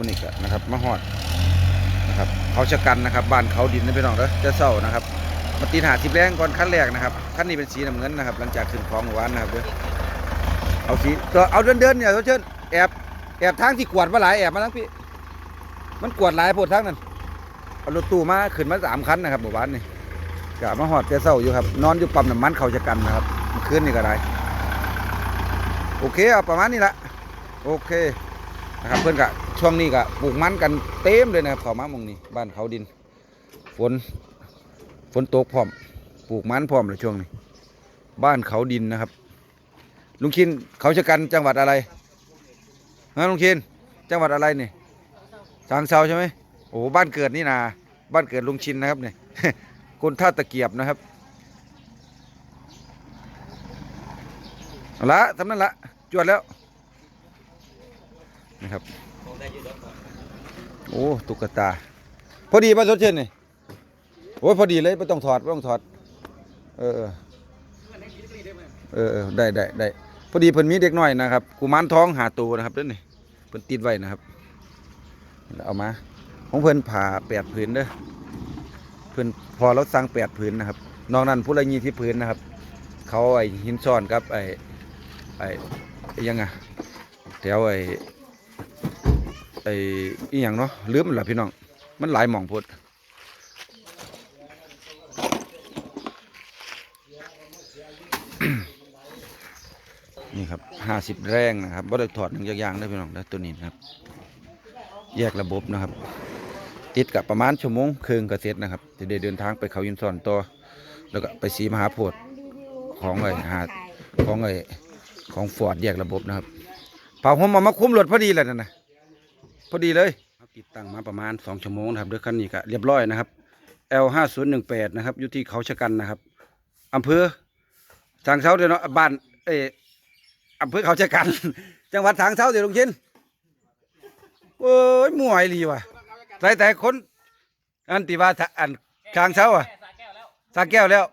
มันอีกนะครับมาฮอดนะครับเขาชะกันนะครับบ้านเขาดินนะพี่น้องเด้อจะเศร้านะครับมาตีหาสิบแรงก่อนขั้นแรกนะครับขั้นนี้เป็นสีน้ำเงินนะครับ หลังจากขึ้นคลองเมื่อวานนะครับเด้อเอาสีตัวเอาเดินเดินเนี่ยเชิญแอบแอบทางที่กวดมาหลายแอบมาทั้งพี่มันกวดหลายโพดทางนั้นเอารถตู้มาขึ้นมาสามคันนะครับเมื่อวานนี่กะมาฮอดจะเศร้าอยู่ครับนอนอยู่ปั๊มน้ำมันเขาชะกันนะครับเมื่อคืนนี่ก็ได้โอเคเอาประมาณนี้ละโอเค นะครับเพื่อนกะช่วงนี้กะปลูกมันกันเต็มเลยนะครับเขามามองนี้บ้านเขาดิน ฝนฝนตกพร้อมปลูกมันพร้อมเลยช่วงนี้ บ้านเขาดินนะครับ ลุงคินเขาชะกันจังหวัดอะไรฮะลุงคินจังหวัดอะไรนี่ทางเซาใช่ไหมโอ้บ้านเกิดนี่นาบ้านเกิดลุงชินนะครับเนี่ยคนท่าตะเกียบนะครับละทำนั้นละจวดแล้ว นะครับ โอ้ตุ๊กตา พอดีป่ะสดเช่นนี่โอ้ยพอดีเลยไม่ต้องถอดไม่ต้องถอด เออเออเออเออได้ได้ได้พอดีเพิ่นมีเด็กน้อยนะครับกุมารทองหาตัวนะครับเด้อนี่เพิ่นติดไว้นะครับเอามา ของเพิ่นผ่าแปดผืนเด้อเพิ่นพอเราสั่งแปดผืนนะครับนอกนั้นผู้ละยี่ที่ผืนนะครับ เขาไอ้หินซ้อนครับไอ้ไอ้ไอ้ยังไงแถวไอ้ ไอ้อีหยังเนาะลืมมันละพี่น้อง มันหลายหม่องโพดนี่ครับห้าสิบแรงนะครับบ่ได้ถอดหนึ่งย่างๆได้พี่น้องนะตัวนี้นะครับ แยกระบบนะครับ ติดกับประมาณชั่วโมงครึ่งก็เสร็จนะครับจะได้เดินทางไปเขายินซอนต่อแล้วก็ไปสีมหาโพธิ์ของไอ้หาของไอ้ของฟอร์ดแยกระบบนะครับเผาผมเอามาคุ้มรถพอดีเลยนั่นนะ พอดีเลยติดตั้งมาประมาณ 2 ชั่วโมงนะครับด้วยคันนี้ก็เรียบร้อยนะครับ L 5 0 1 8 นะครับอยู่ที่เขาชะกันนะครับอำเภอทางเช้าเดี๋ยวเนาะบ้านเอออำเภอเขาชะกัน จังหวัดทางเช้าเดี๋ยวลงชินโอ้ยมวไอ้ลีว่ะแต่แต่คนอันติว่าทะอันทางเช้าอะสาแก้วแล้ว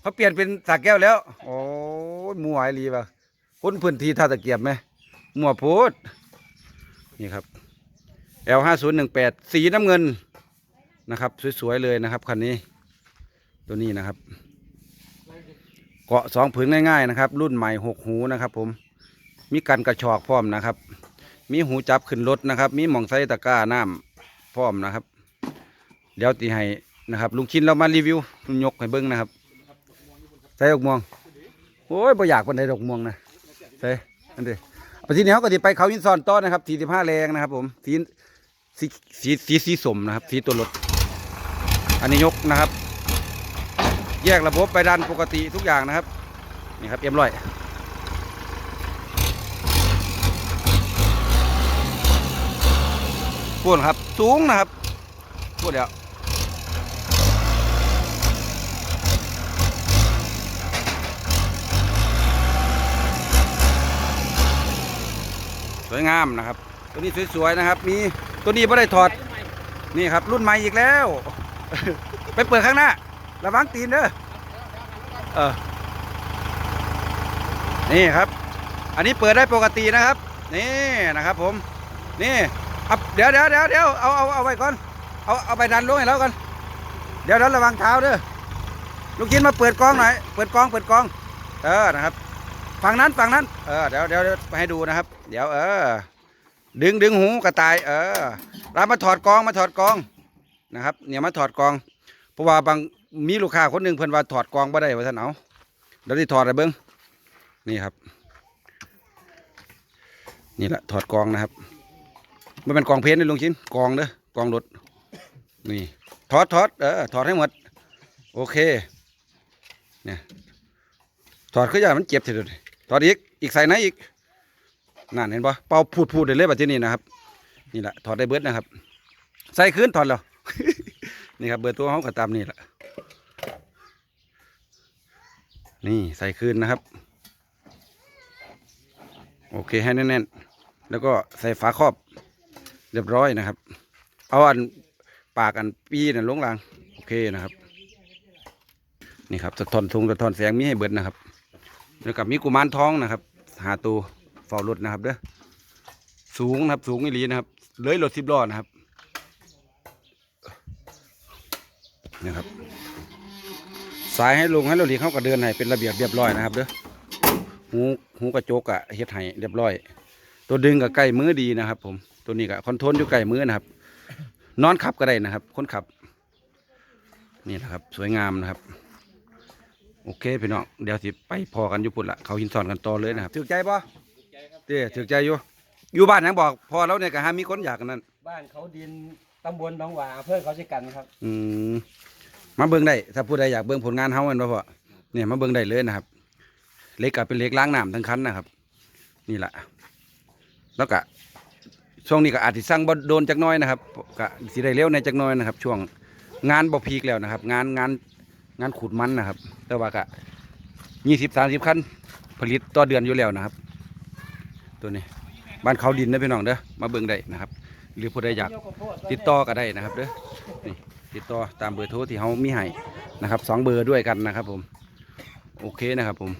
เขาเปลี่ยนเป็นสาแก้วแล้ว โอ้ยมวไอ้ลีว่ะคนพื้นที่ท่าตะเกียบไหมมั่วโพดนี่ครับ L 5 0 1 8สีน้ำเงินนะครับ สวยๆเลยนะครับคันนี้ ตัวนี้นะครับ เกาะสองผืนง่ายๆนะครับ รุ่นใหม่หกหูนะครับผมมีกันกระชอกพร้อมนะครับ มีหูจับขึ้นรถนะครับ มีหม่องไซตะกร้าน้ำพร้อมนะครับเดี๋ยวตีให้นะครับลุงชินเรามารีวิวยกให้เบิ้งนะครับใส่ดอกม่วงโอ้ยบ่อยากคนใดดอกม่วงนะใส่อันเดีไปทีนี้เขาก็จะไปเขายินซอนต้อนนะครับสีสิบห้าแรงนะครับผมสี สีสีสีสีสมนะครับ สีตัวรถ อันนี้ยกนะครับ แยกระบบไปดันปกติทุกอย่างนะครับ นี่ครับเอ็มร้อยพูดครับ สูงนะครับพูดเดี๋ยวสวยงามนะครับ ตัวนี้สวยๆนะครับ มี ตัวนี้ไม่ได้ถอด นี่ครับ รุ่นใหม่อีกแล้ว ไปเปิดข้างหน้า ระวังตีนเด้อเออนี่ครับ อันนี้เปิดได้ปกตินะครับ นี่นะครับ ผม นี่เดี๋ยวเดี๋ยวเดี๋ยวเดี๋ยวเอาเอาเอาไว้ก่อน เอาเอาไปดันลงให้แล้วกัน เดี๋ยวนั้นระวังเท้าเด้อ ลูกกินมาเปิดกล้องหน่อย เปิดกล้องเปิดกล้อง เออ นะครับ ฝั่งนั้นฝั่งนั้น เออ เดี๋ยวเดี๋ยวเดี๋ยวไปให้ดูนะครับ เดี๋ยวเออ ดึงดึงหูกระต่าย เออเรามาถอดกองมาถอดกองนะครับ เนี่ยมาถอดกอง เพราะว่าบางมีลูกค้าคนหนึ่งเพิ่นว่าถอดกองบ่ได้ว่าท่านเอาเดี๋ยวที่ถอดอะไรเบิ้งนี่ครับ นี่แหละถอดกองนะครับมันเป็นกองเพนนี่ลุงชิ้นกองเด้อกองรถนี่ถอดถอดเออถอดให้หมด โอเคเนี่ยถอดขึ้นอย่ามันเจ็บทีเดียวถอดอีกอีกใส่ไหนอีก นั่นเห็นปะเป่าพูดพูดได้เลยแบบที่นี่นะครับ นี่แหละถอดได้เบิดนะครับ ใส่คืนถอดแล้วนี่ครับเบอร์ตัวเขาก็ตามนี่แหละนี่ใส่คืนนะครับ โอเคให้แน่นๆ แล้วก็ใส่ฝาครอบเรียบร้อยนะครับ เอาอันปากอันปีนั่นลงลาง โอเคนะครับ นี่ครับสะท้อนทุงสะท้อนแสงมีให้เบิดนะครับ แล้วกับมีกุมารทองนะครับ หาตัว เฝ้ารถนะครับเด้อสูงนะครับ สูงอีหลีนะครับเลยรถสิบล้อนะครับนี่ครับ สายให้ลงให้เราหลีเขาก็เดินให้เป็นระเบียบเรียบร้อยนะครับเด้อหูหูกระจกอะเฮ็ดให้เรียบร้อย ตัวดึงกับใกล้มือดีนะครับ ผมตัวนี้ก็คอนโทรลอยู่ใกล้มือนะครับ นอนขับก็ได้นะครับ คนขับ นี่นะครับ สวยงามนะครับ โอเคพี่น้องเดี๋ยวสิไปพอกันอยู่พุ่นละเขาหินสอนกันต่อเลยนะครับถือใจปะ เต้ถือใจอยู่ อยู่บ้านยังบอกพอแล้วเนี่ยก็หามีคนอยากกันนั่นบ้านเขาดินตำบลหนองหว่าอำเภอเขาจะกันครับ อืมมาเบิ่งได้ ถ้าผู้ใดอยากเบิ่งผลงานเฮาแม่นบ่พ่อเนี่ยมาเบิ่งได้เลยนะครับเล็กก็เป็นเล็กล้างน้ำทั้งคันนะครับ นี่แหละแล้วก็ช่วงนี้ก็อาจสิสั่งบ่โดนจักหน้อยนะครับก็สิได้เร็วในจักหน้อยนะครับ ช่วงงานบ่พีคแล้วนะครับ งานงานงานขุดมันนะครับ แต่ว่าก็ยี่สิบสามสิบคันผลิตต่อเดือนอยู่แล้วนะครับ ตัวนี้ บ้านเขาดินนะพี่น้องเด้อมาเบิ่งได้นะครับ หรือผู้ใดอยากติดต่อก็ได้นะครับเด้อนี่ติดต่อตามเบอร์โทรที่เขามีให้นะครับสองเบอร์ด้วยกันนะครับผม โอเคนะครับผม